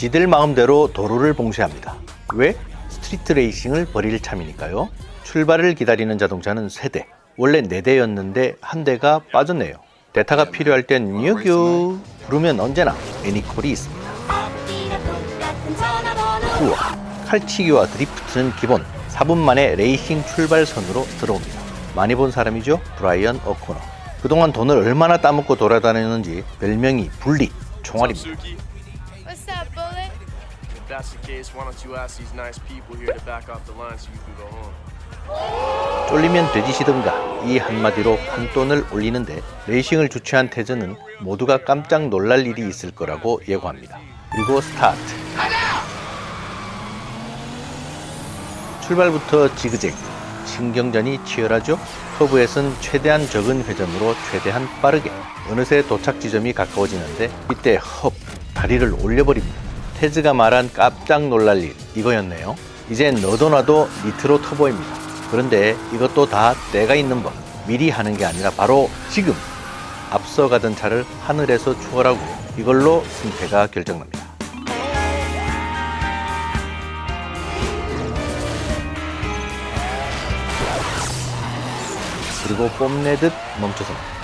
지들 마음대로 도로를 봉쇄합니다. 왜? 스트리트 레이싱을 벌일 참이니까요. 출발을 기다리는 자동차는 세대 원래 네대였는데 한 대가 빠졌네요. 대타가 필요할 땐 뉴규 부르면 언제나 애니콜이 있습니다. 우와, 칼치기와 드리프트는 기본 4분 만에 레이싱 출발선으로 들어옵니다. 많이 본 사람이죠? 브라이언 어코너. 그동안 돈을 얼마나 따먹고 돌아다녔는지 별명이 분리 총알입니다. That's the case, why don't you ask these nice people here to back off the line so you can go home? 쫄리면 돼지시든가 이 한마디로 판돈을 올리는데 레이싱을 주최한 테즈는 모두가 깜짝 놀랄 일이 있을 거라고 예고합니다. 그리고 스타트. 출발부터 지그재그. 신경전이 치열하죠? 커브에선 최대한 적은 회전으로 최대한 빠르게 어느새 도착 지점이 가까워지는데 이때 헙 다리를 올려버립니다. 테즈가 말한 깜짝 놀랄 일 이거였네요. 이젠 너도 나도 니트로 터보입니다. 그런데 이것도 다 때가 있는 법. 미리 하는 게 아니라 바로 지금 앞서가던 차를 하늘에서 추월하고 이걸로 승패가 결정납니다. 그리고 뽐내듯 멈춰섭니다.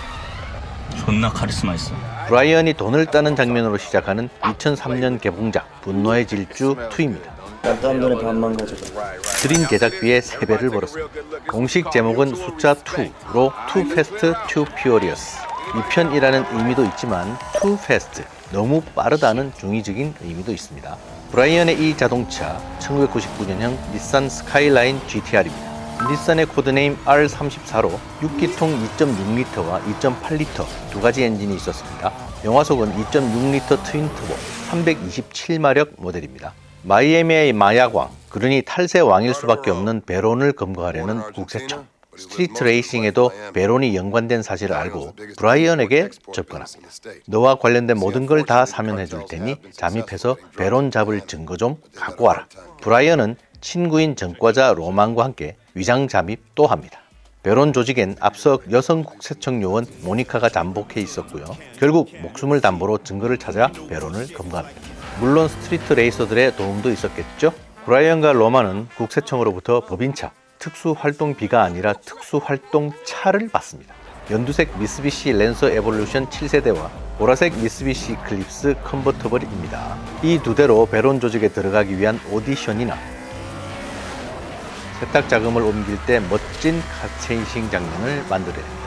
존나 카리스마 있어. 브라이언이 돈을 따는 장면으로 시작하는 2003년 개봉작 분노의 질주 2입니다. 딴 돈에 반만 가져가. 드린 제작비의 3배를 벌었습니다. 공식 제목은 숫자 2로 Too Fast, Too Furious. 2편이라는 의미도 있지만 Too Fast, 너무 빠르다는 중의적인 의미도 있습니다. 브라이언의 이 자동차 1999년형 닛산 스카이라인 GTR입니다. 닛산의 코드네임 R34로 6기통 2.6L와 2.8L 두 가지 엔진이 있었습니다. 영화 속은 2.6L 트윈 터보 327마력 모델입니다. 마이애미의 마약왕, 그러니 탈세 왕일 수밖에 없는 베론을 검거하려는 국세청. 스트리트 레이싱에도 베론이 연관된 사실을 알고 브라이언에게 접근합니다. 너와 관련된 모든 걸 다 사면해 줄 테니 잠입해서 베론 잡을 증거 좀 갖고 와라. 브라이언은 친구인 전과자 로만과 함께 위장 잠입 또 합니다. 베론 조직엔 앞서 여성 국세청 요원 모니카가 잠복해 있었고요. 결국 목숨을 담보로 증거를 찾아 베론을 검거합니다. 물론 스트리트 레이서들의 도움도 있었겠죠. 브라이언과 로만은 국세청으로부터 법인차, 특수활동비가 아니라 특수활동차를 받습니다. 연두색 미쓰비시 랜서 에볼루션 7세대와 보라색 미쓰비시 클립스 컨버터블입니다. 이 두 대로 베론 조직에 들어가기 위한 오디션이나 세탁 자금을 옮길 때 멋진 카체이싱 장면을 만들어야 됩니다.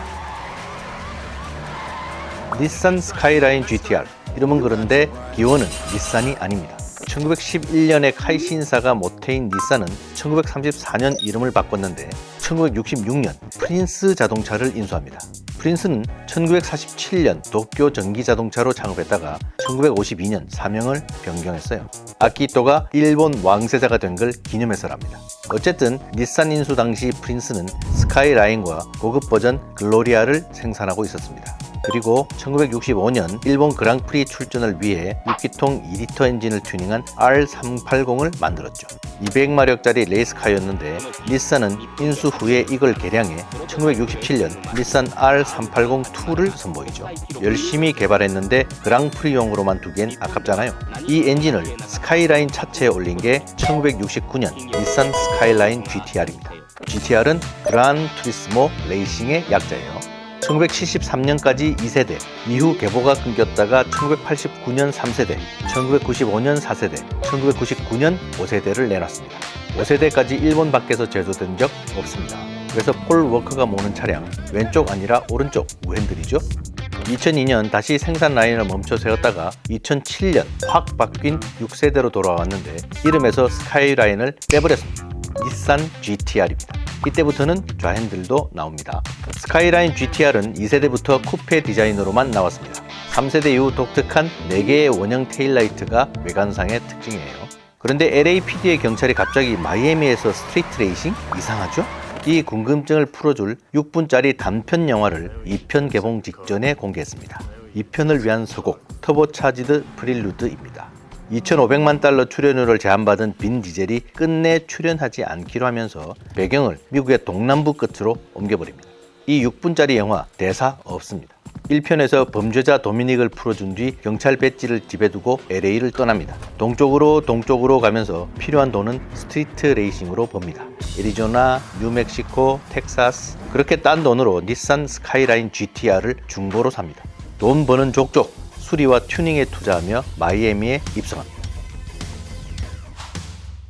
닛산 스카이라인 GTR 이름은 그런데 기원은 닛산이 아닙니다. 1911년에 카이신사가 모태인 닛산은 1934년 이름을 바꿨는데 1966년 프린스 자동차를 인수합니다. 프린스는 1947년 도쿄 전기 자동차로 창업했다가 1952년 사명을 변경했어요. 아키토가 일본 왕세자가 된 걸 기념해서랍니다. 어쨌든 닛산 인수 당시 프린스는 스카이라인과 고급 버전 글로리아를 생산하고 있었습니다. 그리고 1965년 일본 그랑프리 출전을 위해 6기통 2리터 엔진을 튜닝한 R380을 만들었죠. 200마력짜리 레이스카였는데 닛산은 인수 후에 이걸 개량해 1967년 닛산 R380-2를 선보이죠. 열심히 개발했는데 그랑프리용으로만 두기엔 아깝잖아요. 이 엔진을 스카이라인 차체에 올린 게 1969년 닛산 스카이라인 GTR입니다. GTR은 그란 투리스모 레이싱의 약자예요. 1973년까지 2세대, 이후 개보가 끊겼다가 1989년 3세대, 1995년 4세대, 1999년 5세대를 내놨습니다. 5세대까지 일본 밖에서 제조된 적 없습니다. 그래서 폴 워커가 모는 차량, 왼쪽 아니라 오른쪽 우핸들이죠. 2002년 다시 생산 라인을 멈춰 세웠다가 2007년 확 바뀐 6세대로 돌아왔는데 이름에서 스카이라인을 빼버렸습니다. 닛산 GTR입니다. 이때부터는 좌핸들도 나옵니다. 스카이라인 GTR은 2세대부터 쿠페 디자인으로만 나왔습니다. 3세대 이후 독특한 4개의 원형 테일라이트가 외관상의 특징이에요. 그런데 LAPD의 경찰이 갑자기 마이애미에서 스트리트 레이싱? 이상하죠? 이 궁금증을 풀어줄 6분짜리 단편 영화를 2편 개봉 직전에 공개했습니다. 2편을 위한 서곡 터보차지드 프릴루드입니다. 2,500만 달러 출연료를 제안받은 빈 디젤이 끝내 출연하지 않기로 하면서 배경을 미국의 동남부 끝으로 옮겨버립니다. 이 6분짜리 영화 대사 없습니다. 1편에서 범죄자 도미닉을 풀어준 뒤 경찰 배지를 집에 두고 LA를 떠납니다. 동쪽으로 동쪽으로 가면서 필요한 돈은 스트리트 레이싱으로 법니다. 애리조나, 뉴멕시코, 텍사스 그렇게 딴 돈으로 닛산 스카이라인 GTR을 중고로 삽니다. 돈 버는 족족 수리와 튜닝에 투자하며 마이애미에 입성합니다.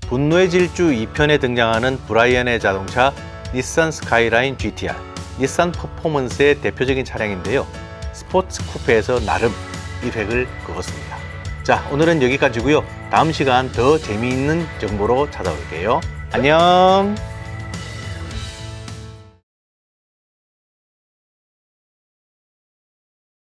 분노의 질주 2편에 등장하는 브라이언의 자동차 닛산 스카이라인 GTR 닛산 퍼포먼스의 대표적인 차량인데요. 스포츠 쿠페에서 나름 1획을 그었습니다. 자, 오늘은 여기까지고요. 다음 시간 더 재미있는 정보로 찾아올게요. 안녕.